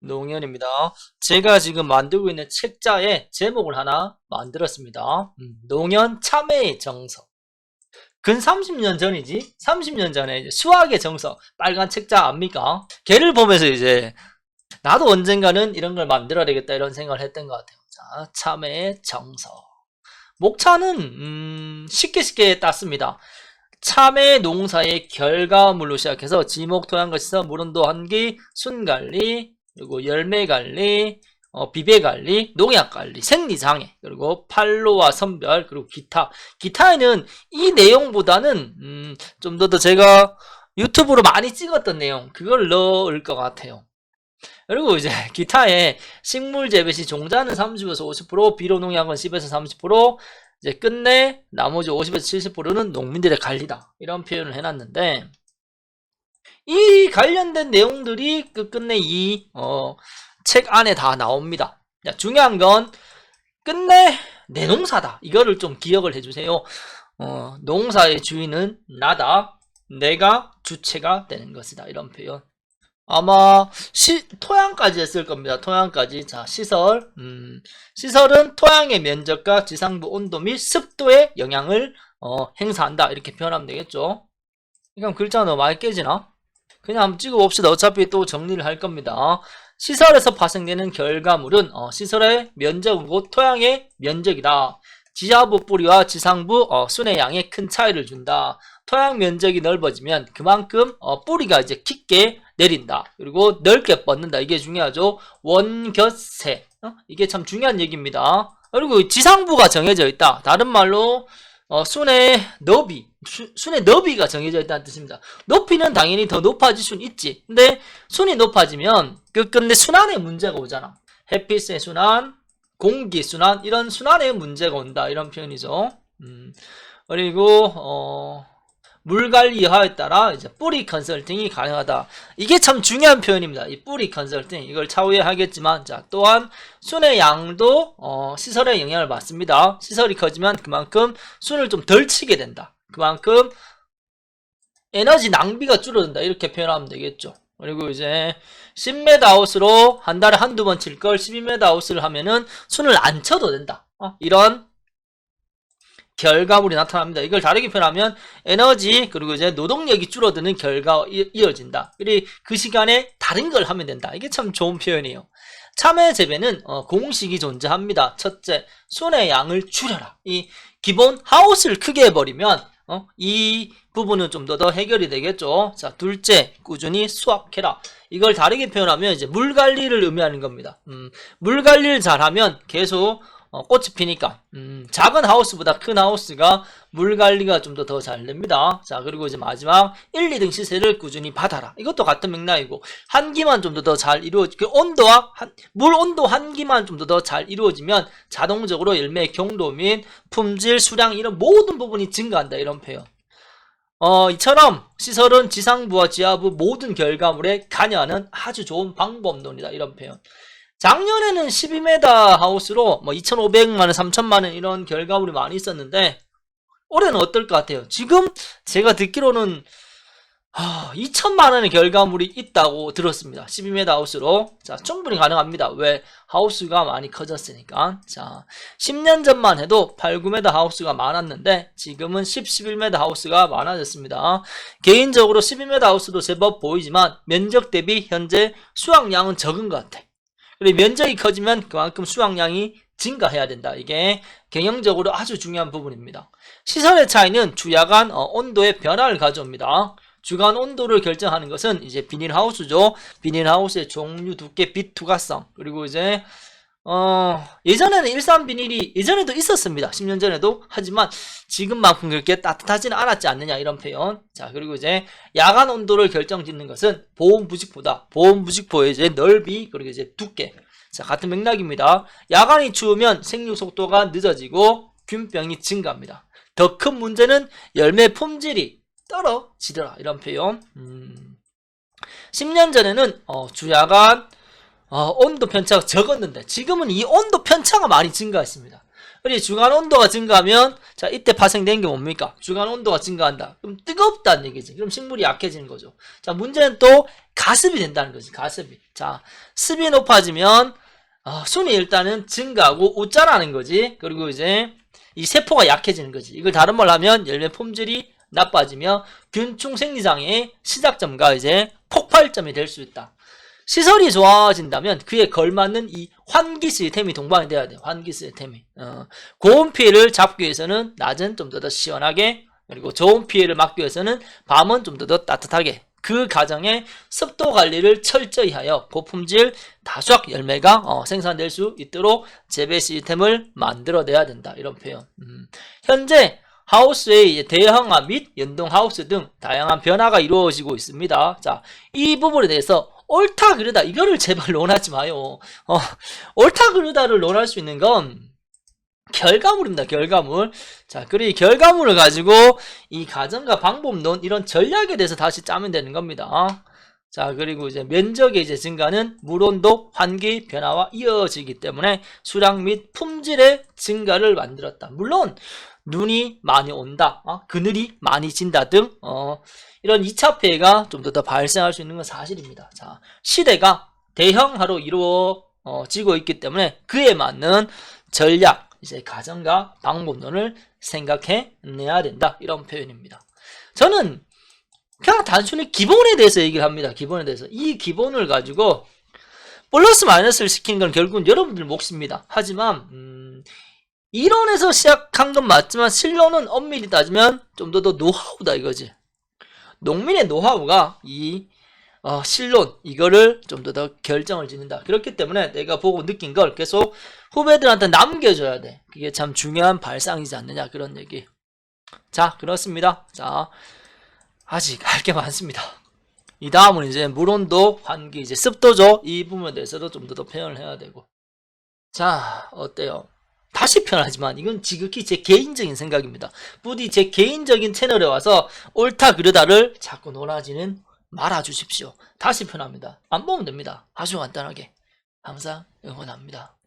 노웅현입니다. 제가 지금 만들고 있는 책자에 제목을 하나 만들었습니다. 음, 노웅현 참회의 정석. 근 30년 전이지? 30년 전에 수학의 정석, 빨간 책자 압니까? 걔를 보면서 이제 나도 언젠가는 이런 걸 만들어야 되겠다 이런 생각을 했던 것 같아요. 자, 참회의 정석. 목차는 음, 쉽게 쉽게 땄습니다. 참외 농사의 결과물로 시작해서 지목 토양과시서 물온도 한기, 순관리, 그리고 열매 관리, 어, 비배 관리, 농약 관리, 생리 장애, 그리고 판로와 선별, 그리고 기타. 기타에는 이 내용보다는 음, 좀 더 더 제가 유튜브로 많이 찍었던 내용 그걸 넣을 것 같아요. 그리고 이제 기타에 식물 재배 시 종자는 30에서 50%, 비료 농약은 10에서 30%, 이제 끝내 나머지 50에서 70%는 농민들의 관리다. 이런 표현을 해놨는데 이 관련된 내용들이 그 끝내 이 어, 책 안에 다 나옵니다. 자, 중요한 건 끝내 내 농사다. 이거를 좀 기억을 해주세요. 어, 농사의 주인은 나다. 내가 주체가 되는 것이다. 이런 표현. 아마 시, 토양까지 했을 겁니다. 토양까지. 자, 시설. 음, 시설은 토양의 면적과 지상부 온도 및 습도에 영향을 어, 행사한다. 이렇게 표현하면 되겠죠. 그럼 글자 너무 많이 깨지나? 그냥 한번 찍어봅시다. 어차피 또 정리를 할 겁니다. 시설에서 발생되는 결과물은 어, 시설의 면적이고 토양의 면적이다. 지하부 뿌리와 지상부 어, 순의 양에 큰 차이를 준다. 토양 면적이 넓어지면 그만큼 어, 뿌리가 이제 깊게 내린다. 그리고 넓게 뻗는다. 이게 중요하죠. 원곁세. 어? 이게 참 중요한 얘기입니다. 그리고 지상부가 정해져 있다. 다른 말로 어, 순의 너비, 수- 순의 너비가 정해져 있다는 뜻입니다. 높이는 당연히 더 높아질 수는 있지. 근데 순이 높아지면 그 근데 순환의 문제가 오잖아. 햇빛의 순환, 공기 순환 이런 순환의 문제가 온다. 이런 표현이죠. 음, 그리고 어, 물 관리 여하에 따라 이제 뿌리 컨설팅이 가능하다. 이게 참 중요한 표현입니다. 이 뿌리 컨설팅 이걸 차후에 하겠지만 자 또한 순의 양도 어, 시설에 영향을 받습니다. 시설이 커지면 그만큼 순을 좀 덜 치게 된다. 그만큼 에너지 낭비가 줄어든다. 이렇게 표현하면 되겠죠. 그리고 이제 10m 아웃으로 한 달에 한두 번 칠 걸 12m 아웃을 하면은 순을 안 쳐도 된다. 어, 이런 결과물이 나타납니다. 이걸 다르게 표현하면 에너지 그리고 이제 노동력이 줄어드는 결과가 이- 이어진다. 그리고 그 시간에 다른 걸 하면 된다. 이게 참 좋은 표현이에요. 참외 재배는 어, 공식이 존재합니다. 첫째, 순의 양을 줄여라. 이 기본 하우스를 크게 해버리면 어, 이 부분은 좀 더 더 해결이 되겠죠. 자, 둘째, 꾸준히 수확해라. 이걸 다르게 표현하면 이제 물 관리를 의미하는 겁니다. 음, 물 관리를 잘하면 계속 어, 꽃이 피니까 음, 작은 하우스보다 큰 하우스가 물 관리가 좀 더 더 잘 됩니다. 자 그리고 이제 마지막 1, 2등 시세를 꾸준히 받아라. 이것도 같은 맥락이고 한기만 좀 더 더 잘 이루어지 그 온도와 한, 물 온도 한기만 좀 더 더 잘 이루어지면 자동적으로 열매의 경도 및 품질, 수량 이런 모든 부분이 증가한다 이런 표현. 어, 이처럼 시설은 지상부와 지하부 모든 결과물에 관여하는 아주 좋은 방법론이다 이런 표현. 작년에는 12m 하우스로 뭐 2,500만 원, 3천만 원 이런 결과물이 많이 있었는데 올해는 어떨 것 같아요? 지금 제가 듣기로는 아, 2천만 원의 결과물이 있다고 들었습니다. 12m 하우스로. 자, 충분히 가능합니다. 왜? 하우스가 많이 커졌으니까. 자, 10년 전만 해도 8, 9m 하우스가 많았는데 지금은 10, 11m 하우스가 많아졌습니다. 개인적으로 12m 하우스도 제법 보이지만 면적 대비 현재 수확량은 적은 것 같아. 그리고 면적이 커지면 그만큼 수확량이 증가해야 된다. 이게 경영적으로 아주 중요한 부분입니다. 시설의 차이는 주야간 어, 온도의 변화를 가져옵니다. 주간 온도를 결정하는 것은 이제 비닐하우스죠. 비닐하우스의 종류, 두께, 빛, 투과성. 그리고 이제 어, 예전에는 일산 비닐이 예전에도 있었습니다. 10년 전에도. 하지만 지금만큼 그렇게 따뜻하지는 않았지 않느냐 이런 표현. 자, 그리고 이제 야간 온도를 결정짓는 것은 보온 부직포다. 보온 부직포의 이제 넓이 그리고 이제 두께. 자, 같은 맥락입니다. 야간이 추우면 생육 속도가 늦어지고 균병이 증가합니다. 더 큰 문제는 열매 품질이 떨어지더라. 이런 표현. 음. 10년 전에는 어, 주야간 어, 온도 편차가 적었는데 지금은 이 온도 편차가 많이 증가했습니다. 우리 주간 온도가 증가하면 자 이때 발생된 게 뭡니까? 주간 온도가 증가한다. 그럼 뜨겁다는 얘기지. 그럼 식물이 약해지는 거죠. 자 문제는 또 가습이 된다는 거지. 가습이. 자 습이 높아지면 어, 순이 일단은 증가하고 웃자라는 거지. 그리고 이제 이 세포가 약해지는 거지. 이걸 다른 말로 하면 열매 품질이 나빠지며 균충 생리장애의 시작점과 이제 폭발점이 될 수 있다. 시설이 좋아진다면 그에 걸맞는 이 환기 시스템이 동반이 돼야 돼. 환기 시스템이. 어, 고온 피해를 잡기 위해서는 낮은 좀더 시원하게 그리고 좋은 피해를 막기 위해서는 밤은 좀더 따뜻하게 그 과정에 습도 관리를 철저히 하여 고품질 다수학 열매가 어, 생산될 수 있도록 재배 시스템을 만들어내야 된다. 이런 표현. 음. 현재 하우스의 대형화 및 연동 하우스 등 다양한 변화가 이루어지고 있습니다. 자, 이 부분에 대해서 옳다 그르다 이거를 제발 논하지 마요. 어, 옳다 그르다를 논할 수 있는 건 결과물입니다. 결과물. 자, 그리고 이 결과물을 가지고 이 가정과 방법론 이런 전략에 대해서 다시 짜면 되는 겁니다. 자, 그리고 이제 면적의 이제 증가는 물온도 환기 변화와 이어지기 때문에 수량 및 품질의 증가를 만들었다. 물론 눈이 많이 온다, 어? 그늘이 많이 진다 등 어, 이런 2차 폐해가 좀 더 더 발생할 수 있는 건 사실입니다. 자, 시대가 대형화로 이루어지고 있기 때문에 그에 맞는 전략, 이제 가정과 방법론을 생각해 내야 된다. 이런 표현입니다. 저는 그냥 단순히 기본에 대해서 얘기를 합니다. 기본에 대해서. 이 기본을 가지고 플러스 마이너스를 시키는 건 결국은 여러분들 몫입니다. 하지만 음, 이론에서 시작한 건 맞지만 실론은 엄밀히 따지면 좀 더 더 노하우다 이거지. 농민의 노하우가 이 어, 실론 이거를 좀 더 더 결정을 짓는다. 그렇기 때문에 내가 보고 느낀 걸 계속 후배들한테 남겨줘야 돼. 그게 참 중요한 발상이지 않느냐 그런 얘기. 자 그렇습니다. 자 아직 할 게 많습니다. 이 다음은 이제 물온도, 환기, 이제 습도죠. 이 부분에 대해서도 좀 더 더 표현을 해야 되고. 자 어때요? 다시 표현하지만 이건 지극히 제 개인적인 생각입니다. 부디 제 개인적인 채널에 와서 옳다 그르다를 자꾸 논하지는 말아 주십시오. 다시 표현합니다. 안 보면 됩니다. 아주 간단하게. 항상 응원합니다.